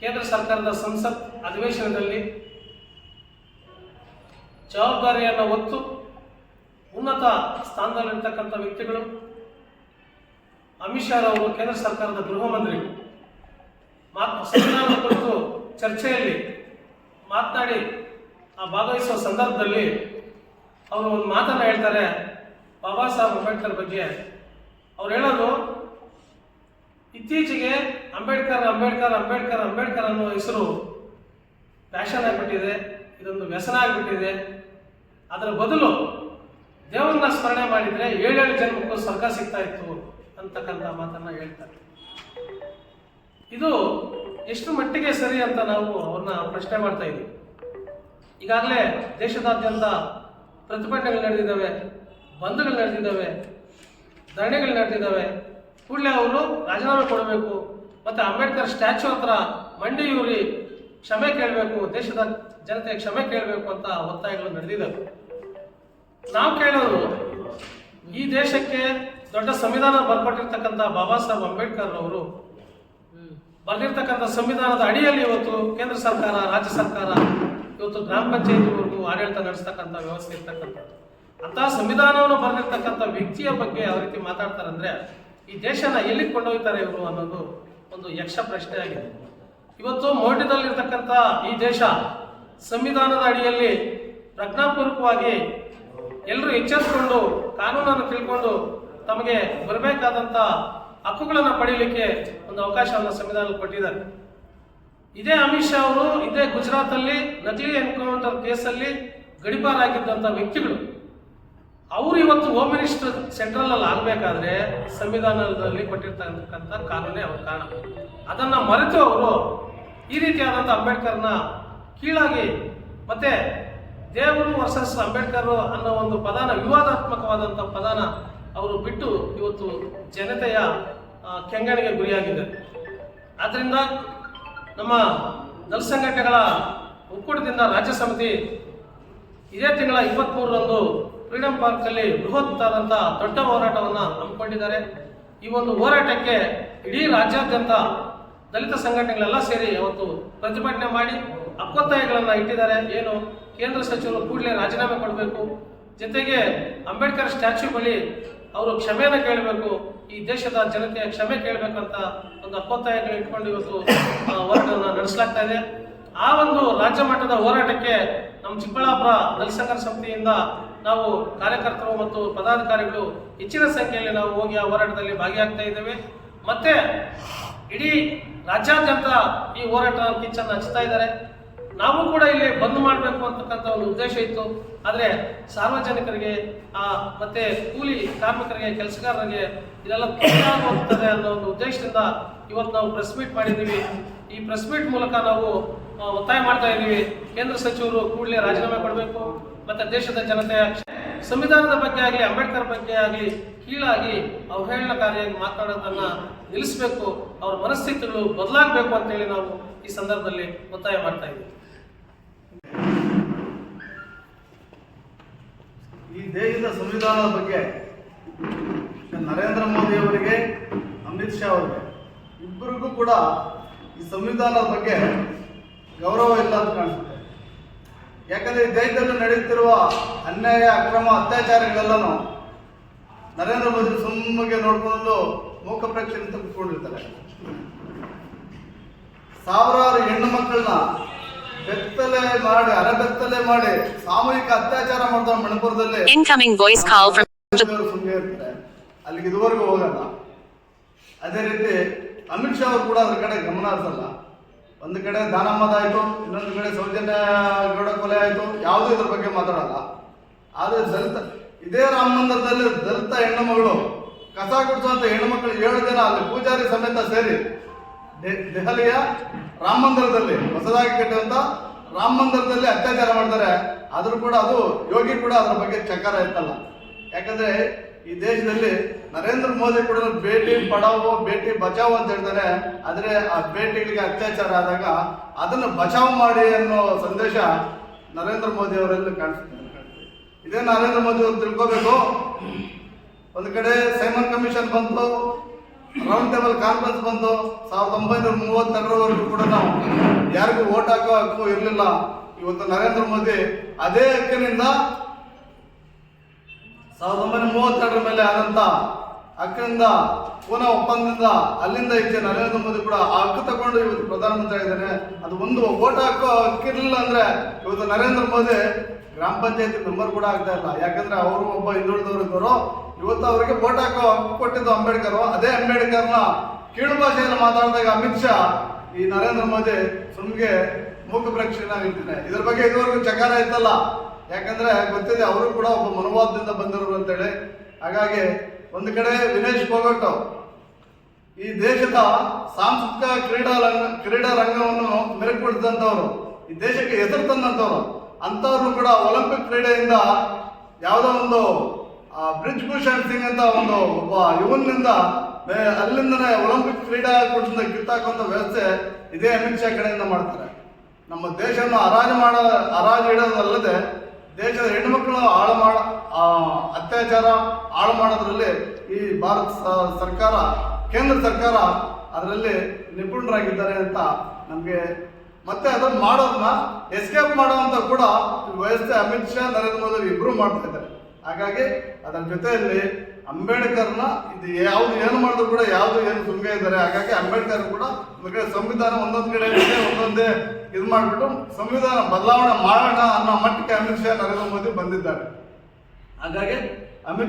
ಕೇಂದ್ರ ಸರ್ಕಾರದ ಸಂಸತ್ ಅಧಿವೇಶನದಲ್ಲಿ ಜವಾಬ್ದಾರಿಯನ್ನು ಹೊತ್ತು ಉನ್ನತ ಸ್ಥಾನದಲ್ಲಿರ್ತಕ್ಕಂಥ ವ್ಯಕ್ತಿಗಳು ಅಮಿತ್ ಶಾ ಅವರು ಕೇಂದ್ರ ಸರ್ಕಾರದ ಗೃಹ ಮಂತ್ರಿ. ಮಾತ್ ಸಂವಿಧಾನ ಕುರಿತು ಚರ್ಚೆಯಲ್ಲಿ ಮಾತನಾಡಿ ಆ ಭಾಗವಹಿಸುವ ಸಂದರ್ಭದಲ್ಲಿ ಅವರು ಒಂದು ಮಾತನ್ನು ಹೇಳ್ತಾರೆ, ಬಾಬಾ ಸಾಹೇಬ್ ಅಂಬೇಡ್ಕರ್ ಬಗ್ಗೆ. ಅವ್ರು ಹೇಳೋದು ಇತ್ತೀಚೆಗೆ ಅಂಬೇಡ್ಕರ್ ಅಂಬೇಡ್ಕರ್ ಅಂಬೇಡ್ಕರ್ ಅಂಬೇಡ್ಕರ್ ಅನ್ನೋ ಹೆಸರು ಫ್ಯಾಷನ್ ಆಗಿಬಿಟ್ಟಿದೆ, ಇದೊಂದು ವ್ಯಸನ ಆಗಿಬಿಟ್ಟಿದೆ. ಅದರ ಬದಲು ದೇವರನ್ನ ಸ್ಮರಣೆ ಮಾಡಿದರೆ ಏಳೇಳು ಜನ್ಮಕ್ಕೂ ಸ್ವರ್ಗ ಸಿಗ್ತಾ ಇತ್ತು ಅಂತಕ್ಕಂಥ ಮಾತನ್ನ ಹೇಳ್ತಾರೆ. ಇದು ಎಷ್ಟು ಮಟ್ಟಿಗೆ ಸರಿ ಅಂತ ನಾವು ಅವ್ರನ್ನ ಪ್ರಶ್ನೆ ಮಾಡ್ತಾ ಇದ್ದೀವಿ. ಈಗಾಗಲೇ ದೇಶದಾದ್ಯಂತ ಪ್ರತಿಭಟನೆಗಳು ನಡೆದಿದ್ದಾವೆ ಬಂದ್ಗಳು ನಡೆದಿದ್ದಾವೆ, ಧರಣಿಗಳು ನಡೆದಿದ್ದಾವೆ ಕೂಡಲೇ ಅವರು ರಾಜೀನಾಮೆ ಕೊಡಬೇಕು. ಮತ್ತು ಅಂಬೇಡ್ಕರ್ ಸ್ಟ್ಯಾಚು ಹತ್ರ ಮಂಡಿಯೂರಿ ಕ್ಷಮೆ ಕೇಳಬೇಕು, ದೇಶದ ಜನತೆ ಕ್ಷಮೆ ಕೇಳಬೇಕು ಅಂತ ಒತ್ತಾಯಗಳು ನಡೆದಿದ್ದಾವೆ ನಾವು ಕೇಳೋರು, ಈ ದೇಶಕ್ಕೆ ದೊಡ್ಡ ಸಂವಿಧಾನ ಬರ್ಪಟ್ಟಿರ್ತಕ್ಕಂಥ ಬಾಬಾ ಸಾಹೇಬ್ ಅಂಬೇಡ್ಕರ್ ಅವರು ಬರೆದಿರ್ತಕ್ಕಂಥ ಸಂವಿಧಾನದ ಅಡಿಯಲ್ಲಿ ಇವತ್ತು ಕೇಂದ್ರ ಸರ್ಕಾರ, ರಾಜ್ಯ ಸರ್ಕಾರ, ಇವತ್ತು ಗ್ರಾಮ ಪಂಚಾಯತಿವರೆಗೂ ಆಡಳಿತ ನಡೆಸ್ತಕ್ಕಂಥ ವ್ಯವಸ್ಥೆ ಇರ್ತಕ್ಕಂಥದ್ದು. ಅಂತಹ ಸಂವಿಧಾನವನ್ನು ಬರೆದಿರ್ತಕ್ಕಂಥ ವ್ಯಕ್ತಿಯ ಬಗ್ಗೆ ಯಾವ ರೀತಿ ಮಾತಾಡ್ತಾರೆ ಅಂದ್ರೆ ಈ ದೇಶನ ಎಲ್ಲಿಗೆ ಕೊಂಡೊಯ್ತಾರೆ ಇವರು ಅನ್ನೋದು ಒಂದು ಯಕ್ಷ ಪ್ರಶ್ನೆ ಆಗಿದೆ. ಇವತ್ತು ಮೌಢ್ಯದಲ್ಲಿರ್ತಕ್ಕಂಥ ಈ ದೇಶ ಸಂವಿಧಾನದ ಅಡಿಯಲ್ಲಿ ಪ್ರಜ್ಞಾಪೂರ್ವಕವಾಗಿ ಎಲ್ಲರೂ ಎಚ್ಚೆತ್ತುಕೊಂಡು ಕಾನೂನನ್ನು ತಿಳ್ಕೊಂಡು ತಮಗೆ ಬರಬೇಕಾದಂಥ ಹಕ್ಕುಗಳನ್ನು ಪಡೆಯಲಿಕ್ಕೆ ಒಂದು ಅವಕಾಶವನ್ನು ಸಂವಿಧಾನ ಕೊಟ್ಟಿದ್ದಾರೆ. ಇದೇ ಅಮಿತ್ ಶಾ ಅವರು, ಇದೇ ಗುಜರಾತ್ ಅಲ್ಲಿ ನಕಲಿ ಎನ್ಕೌಂಟರ್ ಕೇಸಲ್ಲಿ ಗಡಿಪಾರಾಗಿದ್ದಂಥ ವ್ಯಕ್ತಿಗಳು. ಅವರು ಇವತ್ತು ಹೋಮ್ ಮಿನಿಸ್ಟರ್ ಸೆಂಟ್ರಲ್ ಅಲ್ಲಿ ಆಗ್ಬೇಕಾದ್ರೆ ಸಂವಿಧಾನದಲ್ಲಿ ಕೊಟ್ಟಿರ್ತಕ್ಕಂಥ ಕಾನೂನೇ ಅವ್ರ ಕಾರಣ. ಅದನ್ನ ಮರೆತು ಅವರು ಈ ರೀತಿಯಾದಂಥ ಅಂಬೇಡ್ಕರ್ನ ಕೀಳಾಗಿ ಮತ್ತೆ ದೇವರು ವರ್ಸಸ್ ಅಂಬೇಡ್ಕರ್ ಅನ್ನೋ ಒಂದು ಪದಾನ ವಿವಾದಾತ್ಮಕವಾದಂಥ ಪದಾನ ಅವರು ಬಿಟ್ಟು ಇವತ್ತು ಜನತೆಯ ಕೆಂಗಣಿಗೆ ಗುರಿಯಾಗಿದೆ. ಆದ್ದರಿಂದ ನಮ್ಮ ದಲ್ ಸಂಘಟನೆಗಳ ಒಕ್ಕೂಟದಿಂದ ರಾಜ್ಯ ಸಮಿತಿ ಇದೇ ತಿಂಗಳ ಇಪ್ಪತ್ತ್ಮೂರರಂದು ಫ್ರೀಡಂ ಬೃಹತ್ ಆದಂತಹ ದೊಡ್ಡ ಹೋರಾಟವನ್ನು ಹಮ್ಮಿಕೊಂಡಿದ್ದಾರೆ. ಈ ಒಂದು ಹೋರಾಟಕ್ಕೆ ಇಡೀ ರಾಜ್ಯಾದ್ಯಂತ ದಲಿತ ಸಂಘಟನೆಗಳೆಲ್ಲ ಸೇರಿ ಅವತ್ತು ಪ್ರತಿಭಟನೆ ಮಾಡಿ ಅಕ್ಕೊತ್ತಾಯಗಳನ್ನು ಇಟ್ಟಿದ್ದಾರೆ. ಏನು, ಕೇಂದ್ರ ಸಚಿವರು ಕೂಡಲೇ ರಾಜೀನಾಮೆ ಕೊಡಬೇಕು. ಜೊತೆಗೆ ಅಂಬೇಡ್ಕರ್ ಸ್ಟ್ಯಾಚ್ಯೂ ಬಳಿ ಅವರು ಕ್ಷಮೆಯನ್ನು ಕೇಳಬೇಕು. ಈ ದೇಶದ ಜನತೆಯ ಕ್ಷಮೆ ಕೇಳಬೇಕಂತ ಒಂದು ಅಕ್ಕೊತ್ತಾಯಗಳು ಇಟ್ಕೊಂಡು ಇವತ್ತು ಹೋರಾಟವನ್ನು ನಡೆಸಲಾಗ್ತಾ ಇದೆ. ಆ ಒಂದು ರಾಜ್ಯ ಮಟ್ಟದ ಹೋರಾಟಕ್ಕೆ ನಮ್ಮ ಚಿಕ್ಕಬಳ್ಳಾಪುರ ದಲಿತ ಸಂಘರ್ಷ ಸಮಿತಿಯಿಂದ ನಾವು ಕಾರ್ಯಕರ್ತರು ಮತ್ತು ಪದಾಧಿಕಾರಿಗಳು ಹೆಚ್ಚಿನ ಸಂಖ್ಯೆಯಲ್ಲಿ ನಾವು ಹೋಗಿ ಆ ಹೋರಾಟದಲ್ಲಿ ಭಾಗಿಯಾಗ್ತಾ ಇದ್ದೇವೆ. ಮತ್ತೆ ಇಡೀ ರಾಜ್ಯಾದ್ಯಂತ ಈ ಹೋರಾಟ ಕಿಚ್ಚನ್ನು ಹಚ್ತಾ ಇದ್ದಾರೆ. ನಾವು ಕೂಡ ಇಲ್ಲಿ ಬಂದ್ ಮಾಡಬೇಕು ಅಂತಕ್ಕಂಥ ಒಂದು ಉದ್ದೇಶ ಇತ್ತು. ಆದರೆ ಸಾರ್ವಜನಿಕರಿಗೆ, ಆ, ಮತ್ತೆ ಕೂಲಿ ಕಾರ್ಮಿಕರಿಗೆ, ಕೆಲಸಗಾರರಿಗೆ ಇದೆಲ್ಲ ಆಗೋಗ್ತದೆ ಅನ್ನೋ ಒಂದು ಉದ್ದೇಶದಿಂದ ಇವತ್ತು ನಾವು ಪ್ರೆಸ್ ಮೀಟ್ ಮಾಡಿದ್ದೀವಿ. ಈ ಪ್ರೆಸ್ ಮೀಟ್ ಮೂಲಕ ನಾವು ಒತ್ತಾಯ ಮಾಡ್ತಾ ಇದ್ದೀವಿ. ಕೇಂದ್ರ ಸಚಿವರು ಕೂಡಲೇ ರಾಜೀನಾಮೆ ಕೊಡಬೇಕು. ಮತ್ತೆ ದೇಶದ ಜನತೆ ಸಂವಿಧಾನದ ಬಗ್ಗೆ ಆಗಲಿ, ಅಂಬೇಡ್ಕರ್ ಬಗ್ಗೆ ಆಗಲಿ ಕೀಳಾಗಿ ಅವಹೇಳನಕಾರಿಯಾಗಿ ಮಾತನಾಡೋದನ್ನ ನಿಲ್ಲಿಸಬೇಕು. ಅವರ ಮನಸ್ಥಿತಿಗಳು ಬದಲಾಗಬೇಕು ಅಂತೇಳಿ ನಾವು ಈ ಸಂದರ್ಭದಲ್ಲಿ ಒತ್ತಾಯ ಮಾಡ್ತಾ ಇದ್ದೀವಿ ಈ ದೇಶದ ಸಂವಿಧಾನದ ಬಗ್ಗೆ ನರೇಂದ್ರ ಮೋದಿ ಅವರಿಗೆ, ಅಮಿತ್ ಶಾ ಅವರಿಗೆ, ಇಬ್ಬರಿಗೂ ಕೂಡ ಈ ಸಂವಿಧಾನದ ಬಗ್ಗೆ ಗೌರವ ಇಲ್ಲ ಅಂತ ಕಾಣಿಸುತ್ತೆ. ಯಾಕಂದ್ರೆ ಈ ದೇಶದಲ್ಲಿ ನಡೆಯುತ್ತಿರುವ ಅನ್ಯಾಯ, ಅಕ್ರಮ ಅತ್ಯಾಚಾರಗಳೆಲ್ಲನೂ ನರೇಂದ್ರ ಮೋದಿ ಸುಮ್ಮಗೆ ನೋಡ್ಕೊಂಡು ಮೂಕ ಪ್ರೇಕ್ಷಣೆ ಅಂತ ಸಾವಿರಾರು ಹೆಣ್ಣು ಮಕ್ಕಳನ್ನ ಬೆತ್ತಲೆ ಮಾಡಿ ಅರೆಬೆತ್ತಲೆ ಮಾಡಿ ಸಾಮೂಹಿಕ ಅತ್ಯಾಚಾರ ಮಾಡ್ತಾರೆ ಮಣಿಪುರದಲ್ಲಿ. ಇನ್ಕಮಿಂಗ್ ವಾಯ್ಸ್ ಕಾಲ್ ಫ್ರಮ್ ಸುಮ್ಮನೆ ಇರ್ತಾರೆ. ಅಲ್ಲಿಗೆ ಇದುವರೆಗೂ ಹೋಗಲ್ಲ. ಅದೇ ರೀತಿ ಅಮಿತ್ ಶಾ ಅವರು ಕೂಡ ಅದ್ರ ಕಡೆ ಗಮನ ಹರಿಸಲ್ಲ. ಒಂದು ಕಡೆ ದಾನಮ್ಮದ ಆಯ್ತು ಇನ್ನೊಂದು ಕಡೆ ಸೌಜನ್ಯ ಗೌಡ ಕೊಲೆ ಆಯ್ತು ಯಾವುದೂ ಇದ್ರ ಬಗ್ಗೆ ಮಾತಾಡಲ್ಲ. ಆದರೆ ದಲಿತ ಇದೇ ರಾಮ ಮಂದಿರದಲ್ಲಿ ದಲಿತ ಹೆಣ್ಣು ಮಗಳು ಕಸ ಗುಡಿಸುವಂತ ಹೆಣ್ಣು ಮಕ್ಕಳು ಏಳು ಜನ ಅಲ್ಲಿ ಪೂಜಾರಿ ಸಮೇತ ಸೇರಿ ದೆಹಲಿಯ ರಾಮ ಮಂದಿರದಲ್ಲಿ, ಹೊಸದಾಗಿ ಕಟ್ಟುವಂತ ರಾಮ ಮಂದಿರದಲ್ಲಿ ಅತ್ಯಾಚಾರ ಮಾಡ್ತಾರೆ. ಆದರೂ ಕೂಡ ಅದು ಯೋಗಿ ಕೂಡ ಅದರ ಬಗ್ಗೆ ಚಕಾರ ಎತ್ತಲ್ಲ. ಯಾಕಂದ್ರೆ ಈ ದೇಶದಲ್ಲಿ ನರೇಂದ್ರ ಮೋದಿ ಕೂಡ ಭೇಟಿ ಪಡಾವೋ, ಭೇಟಿ ಬಚಾವೋ ಅಂತ ಹೇಳ್ತಾರೆ. ಆದರೆ ಆ ಭೇಟಿಗಳಿಗೆ ಅತ್ಯಾಚಾರ ಆದಾಗ ಅದನ್ನು ಬಚಾವ್ ಮಾಡಿ ಅನ್ನೋ ಸಂದೇಶ ನರೇಂದ್ರ ಮೋದಿ ಅವರಲ್ಲಿ ಕಾಣಿಸ್ತಾರೆ ಇದೇ ನರೇಂದ್ರ ಮೋದಿ ಅವರು ತಿಳ್ಕೋಬೇಕು. ಒಂದು ಕಡೆ ಸೈಮನ್ ಕಮಿಷನ್ ಬಂತು ರೌಂಡ್ ಟೇಬಲ್ ಕಾನ್ಫರೆನ್ಸ್ ಬಂತು ಸಾವಿರದ ಒಂಬೈನೂರ ಮೂವತ್ತೆರಡರವರೆಗೂ ಕೂಡ ನಾವು ಯಾರಿಗೂ ಓಟ್ ಹಾಕೋ ಹಕ್ಕು ಇರಲಿಲ್ಲ. ಇವತ್ತು ನರೇಂದ್ರ ಮೋದಿ ಅದೇ ಹಕ್ಕಿನಿಂದ ಸಾವಿರದ ಒಂಬೈನೂರ ಮೂವತ್ತೆರಡರ ಮೇಲೆ ಆದಂತ ಹಕ್ಕಿನಿಂದ ಪುನಃ ಒಪ್ಪಂದದಿಂದ ಅಲ್ಲಿಂದ ಈಚೆ ನರೇಂದ್ರ ಮೋದಿ ಕೂಡ ಆ ಹಕ್ಕು ತಗೊಂಡು ಇವತ್ತು ಪ್ರಧಾನಮಂತ್ರಿ ಇದ್ದಾನೆ ಅದು ಒಂದು ಓಟ್ ಹಾಕೋ ಹಕ್ಕಿರಲಿಲ್ಲ ಅಂದ್ರೆ ಇವತ್ತು ನರೇಂದ್ರ ಮೋದಿ ಗ್ರಾಮ ಪಂಚಾಯತಿ ಮೆಂಬರ್ ಕೂಡ ಆಗ್ತಾ ಇಲ್ಲ. ಯಾಕಂದ್ರೆ ಅವರು ಒಬ್ಬ ಹಿಂದುಳಿದವರು ಇದ್ದವರು ಇವತ್ತು ಅವರಿಗೆ ಓಟ್ ಹಾಕೋ ಹಕ್ಕು ಕೊಟ್ಟಿದ್ದು ಅಂಬೇಡ್ಕರ್, ಅದೇ ಅಂಬೇಡ್ಕರ್ನ ಕೀಳು ಭಾಷೆಯಲ್ಲಿ ಮಾತಾಡಿದಾಗ ಅಮಿತ್ ಶಾ ಈ ನರೇಂದ್ರ ಮೋದಿ ಸುಮ್ಗೆ ಮೂಕ ನಿಂತಿದೆ ಇದ್ರ ಬಗ್ಗೆ ಇದುವರೆಗೂ ಚಕಾರ ಇತ್ತಲ್ಲ. ಯಾಕಂದ್ರೆ ಗೊತ್ತಿದೆ ಅವರು ಕೂಡ ಒಬ್ಬ ಮನೋಭಾವದಿಂದ ಬಂದಿರೋರು ಅಂತೇಳಿ. ಹಾಗಾಗಿ ಒಂದು ಕಡೆ ವಿನೇಶ್ ಫೋಗಟ್ ಈ ದೇಶದ ಸಾಂಸ್ಕೃತಿಕ ಕ್ರೀಡಾ ರಂಗ, ಕ್ರೀಡಾ ರಂಗವನ್ನು ಮೆರುಗುಪಡಿಸಿದಂಥವ್ರು ಈ ದೇಶಕ್ಕೆ ಹೆಸರು ತಂದಂಥವ್ರು ಅಂಥವ್ರನ್ನು ಕೂಡ ಒಲಿಂಪಿಕ್ ಕ್ರೀಡೆಯಿಂದ ಯಾವುದೋ ಒಂದು ಬ್ರಿಜ್ ಭೂಷಣ್ ಸಿಂಗ್ ಅಂತ ಒಂದು ಒಬ್ಬ ಇವನಿಂದ ಮೇ- ಅಲ್ಲಿಂದನೇ ಒಲಿಂಪಿಕ್ ಕ್ರೀಡಾಕೂಟದಿಂದ ಕಿತ್ತಾಕುವಂಥ ವ್ಯವಸ್ಥೆ ಇದೇ ಅಮಿತ್ ಶಾ ಕಡೆಯಿಂದ ಮಾಡ್ತಾರೆ. ನಮ್ಮ ದೇಶವನ್ನು ಹರಾಜು ಮಾಡ ಹರಾಜು ಇಡೋದಲ್ಲದೆ ದೇಶದ ಹೆಣ್ಮಕ್ಳು ಹಾಳು ಮಾಡ ಆ, ಅತ್ಯಾಚಾರ ಹಾಳು ಮಾಡೋದ್ರಲ್ಲಿ ಈ ಭಾರತ ಸರ್ಕಾರ ಕೇಂದ್ರ ಸರ್ಕಾರ ಅದರಲ್ಲಿ ನಿಪುಣರಾಗಿದ್ದಾರೆ ಅಂತ ನಮಗೆ ಮತ್ತೆ ಅದನ್ನು ಮಾಡೋದನ್ನ ಎಸ್ಕೇಪ್ ಮಾಡೋವಂಥ ಕೂಡ ವ್ಯವಸ್ಥೆ ಅಮಿತ್ ಶಾ ನರೇಂದ್ರ ಮೋದಿ ಇಬ್ಬರು ಮಾಡ್ತಾ ಇದ್ದಾರೆ. ಹಾಗಾಗಿ ಅದರ ಜೊತೆಯಲ್ಲಿ ಅಂಬೇಡ್ಕರ್ನ ಇದು ಯಾವ್ದು ಏನು ಮಾಡಿದ್ರು ಕೂಡ ಯಾವ್ದು ಏನು ಸುಮ್ಮನೆ ಇದ್ದಾರೆ. ಹಾಗಾಗಿ ಅಂಬೇಡ್ಕರ್ ಕೂಡ ಒಂದು ಸಂವಿಧಾನ ಒಂದೊಂದು ಕಡೆ ಒಂದೊಂದೇ ಇದು ಮಾಡಿಬಿಟ್ಟು ಸಂವಿಧಾನ ಬದಲಾವಣೆ ಮಾಡೋಣ ಅನ್ನೋ ಮಟ್ಟಕ್ಕೆ ಅಮಿತ್ ಶಾ ನರೇಂದ್ರ ಮೋದಿ ಬಂದಿದ್ದಾರೆ. ಹಾಗಾಗಿ ಅಮಿತ್